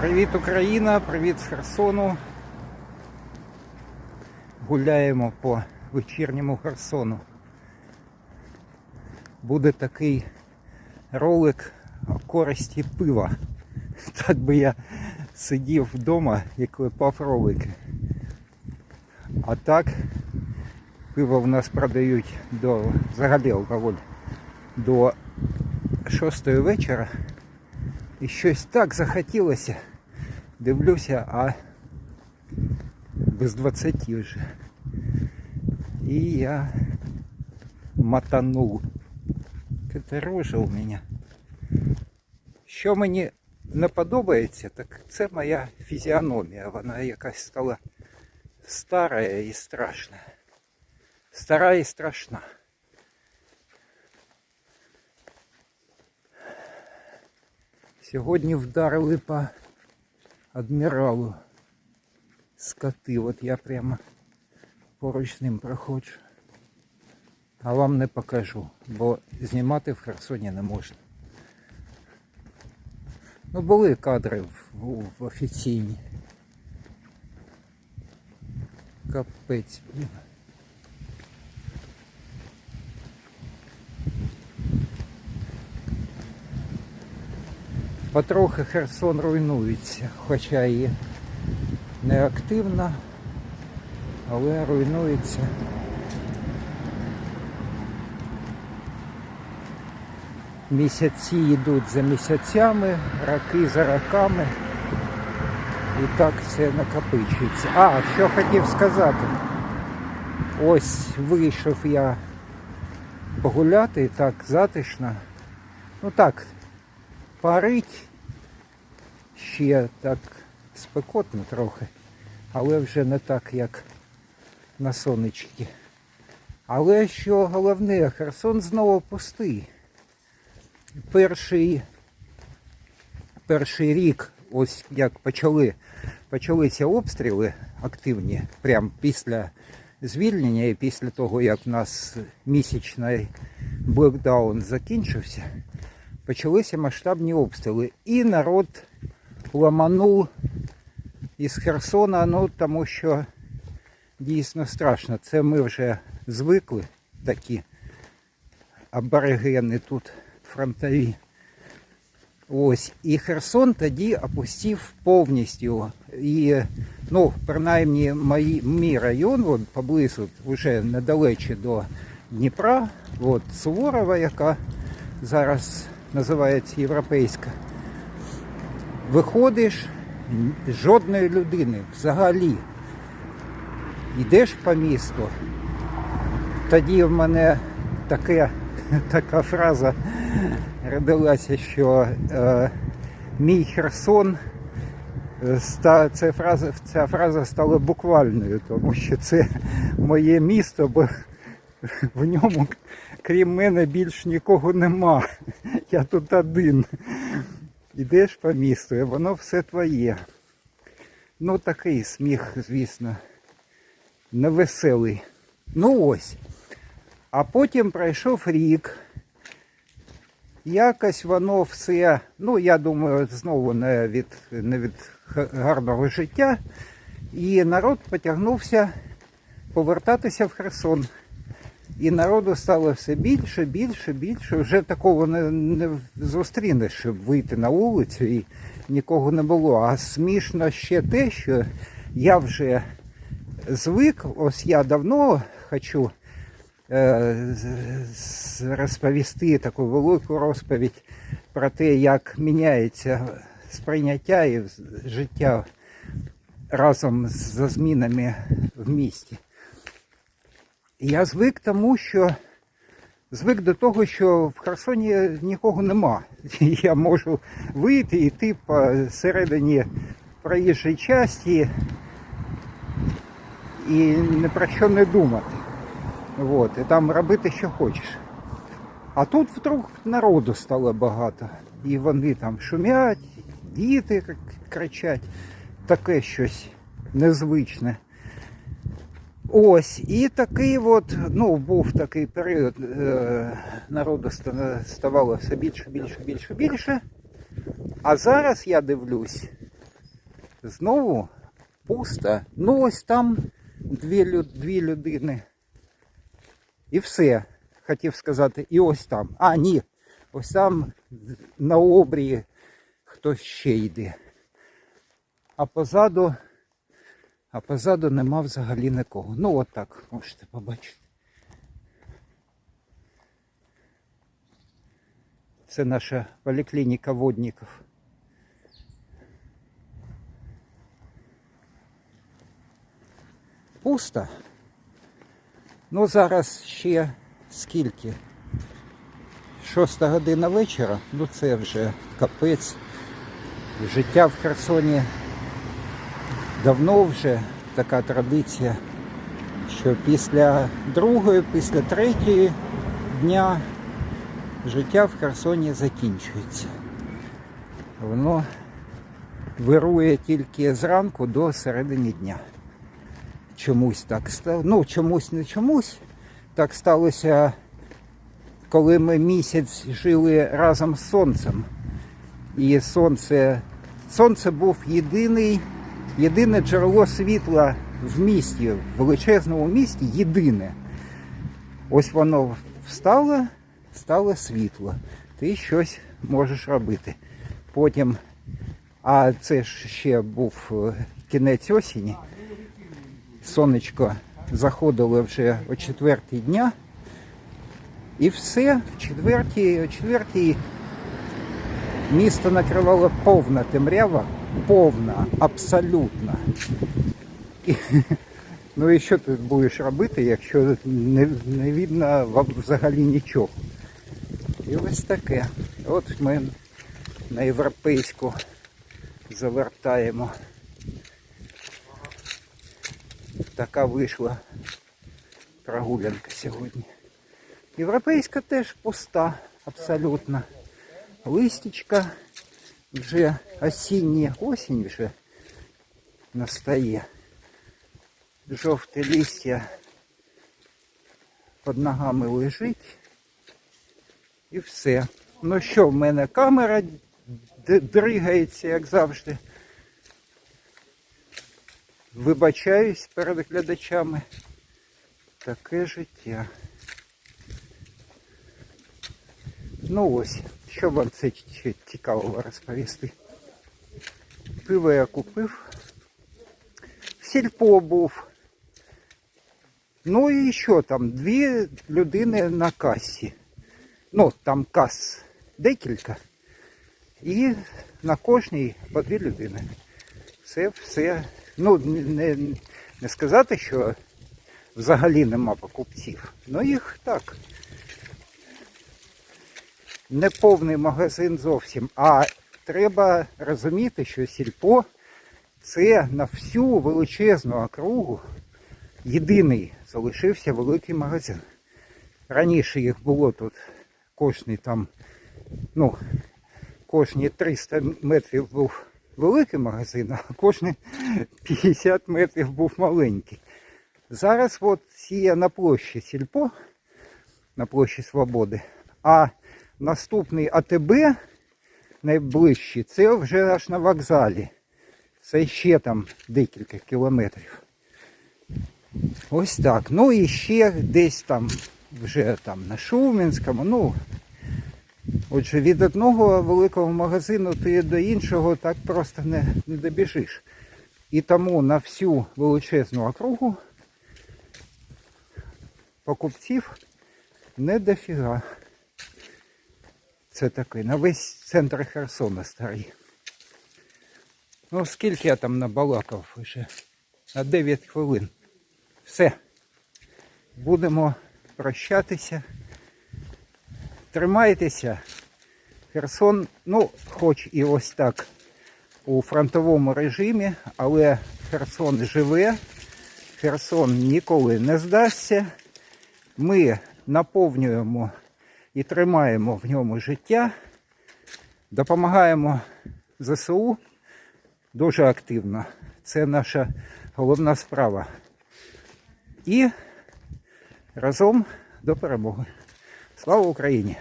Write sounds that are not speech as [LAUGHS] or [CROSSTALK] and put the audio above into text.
Привіт, Україна! Привіт з Херсону. Гуляємо по вечірньому Херсону. Буде такий ролик о користі пива. Так би я сидів вдома і клепав ролики. А так пиво в нас продають до взагалі алкоголь до 6 вечора. І щось так захотілося. Дивлюся, а без 20 вже. І я мотанув. Це рожа у мене. Що мені не подобається, так це моя фізіономія. Вона якась стала стара і страшна. Стара і страшна. Сьогодні вдарили по адміралу скоти. От я прямо поруч з ним проходжу. А вам не покажу, бо знімати в Херсоні не можна. Ну, були кадри в, в, офіційні. Капець, блін. Потрохи Херсон руйнується, хоча і не активно, але руйнується. Місяці йдуть за місяцями, роки за роками. І так все накопичується. А, що хотів сказати. Ось вийшов я погуляти, так затишно. Ну так, парить ще так спекотно трохи, але вже не так, як на сонечки. Але що головне, Херсон знову пустий. Перший, перший рік, ось як почали, почалися обстріли активні, прямо після звільнення і після того, як в нас місячний блекдаун закінчився, почалися масштабні обстріли. І народ ламанув із Херсона, ну тому що дійсно страшно. Це ми вже звикли такі аборигени тут фронтові. Ось. І Херсон тоді опустив повністю. І, ну, принаймні, мої, мій район, от, поблизу, вже недалече до Дніпра, от Суворова, яка зараз називається європейська. Виходиш, жодної людини взагалі. Йдеш по місту. Тоді в мене таке, [LAUGHS] така фраза родилася, що е, мій Херсон, е, ста, ця, фраза, ця фраза стала буквальною, тому що це моє місто, бо [LAUGHS] в ньому, крім мене, більш нікого нема. Я тут один. Ідеш по місту, і воно все твоє. Ну такий сміх, звісно, невеселий. Ну ось. А потім пройшов рік. Якось воно все, ну я думаю, знову не від, не від гарного життя. І народ потягнувся повертатися в Херсон. І народу стало все більше, більше, більше. Вже такого не, не зустрінеш, щоб вийти на вулицю і нікого не було. А смішно ще те, що я вже звик, ось я давно хочу е, розповісти таку велику розповідь про те, як міняється сприйняття і життя разом з змінами в місті. Я звик тому, що звик до того, що в Херсоні нікого нема. [LAUGHS] Я можу вийти і йти по середині проїжджої часті і ні про що не думати. От, і там робити, що хочеш. А тут вдруг народу стало багато. І вони там шумять, діти кричать. Таке щось незвичне. Ось, і такий от, ну, був такий період, е, народу ста- ставало все більше, більше, більше, більше. А зараз я дивлюсь, знову пусто. Ну ось там дві, дві людини. І все. Хотів сказати, і ось там. А, ні. Ось там на обрії хтось ще йде. А позаду, а позаду нема взагалі нікого. Ну от можете побачити. Це наша поліклініка водників. Пусто. Ну зараз ще скільки? Шоста година вечора, ну це вже капець. Життя в Херсоні давно вже така традиція, що після другої, після третьої дня життя в Херсоні закінчується. Воно вирує тільки зранку до середини дня. Чомусь так стало. Ну, чомусь не чомусь. Так сталося, коли ми місяць жили разом з сонцем. І сонце, сонце був єдиний, єдине джерело світла в місті, в величезному місті, єдине. Ось воно встало, стало світло. Ти щось можеш робити. Потім, а це ж ще був е, кінець осені. Сонечко заходило вже о четвертій дня. І все, в четвертій, о четвертій місто накривало повна темрява, повна, абсолютно. І, ну і що ти будеш робити, якщо не, не видно взагалі нічого? І ось таке. От ми на європейську завертаємо. Така вийшла прогулянка сьогодні. Європейська теж пуста, абсолютно. Листічка вже осіння, осінь вже настає. Жовте листя під ногами лежить. І все. Ну що, в мене камера дригається, як завжди. Вибачаюсь перед глядачами. Таке життя. Ну ось, що вам це цікавого розповісти. Пиво я купив. В сільпо був. Ну і що там? Дві людини на касі. Ну, там кас декілька. І на кожній по дві людини. Це все. Ну, не, не сказати, що взагалі нема покупців. Ну їх так. Не повний магазин зовсім. А треба розуміти, що сільпо це на всю величезну округу єдиний залишився великий магазин. Раніше їх було тут кожний там, ну, кожні 300 метрів був великий магазин, а кожні 50 метрів був маленький. Зараз от є на площі Сільпо, на площі Свободи, а наступний АТБ найближчий, це вже аж на вокзалі. Це ще там декілька кілометрів. Ось так. Ну і ще десь там, вже там на Шуменському, ну. Отже, від одного великого магазину ти до іншого так просто не, не добіжиш. І тому на всю величезну округу покупців не дофіга. Це такий, на весь центр Херсона старий. Ну, скільки я там набалакав вже? На 9 хвилин. Все. Будемо прощатися. Тримайтеся. Херсон, ну, хоч і ось так у фронтовому режимі, але Херсон живе, Херсон ніколи не здасться. Ми наповнюємо і тримаємо в ньому життя, допомагаємо ЗСУ дуже активно. Це наша головна справа. І разом до перемоги. Слава Україні!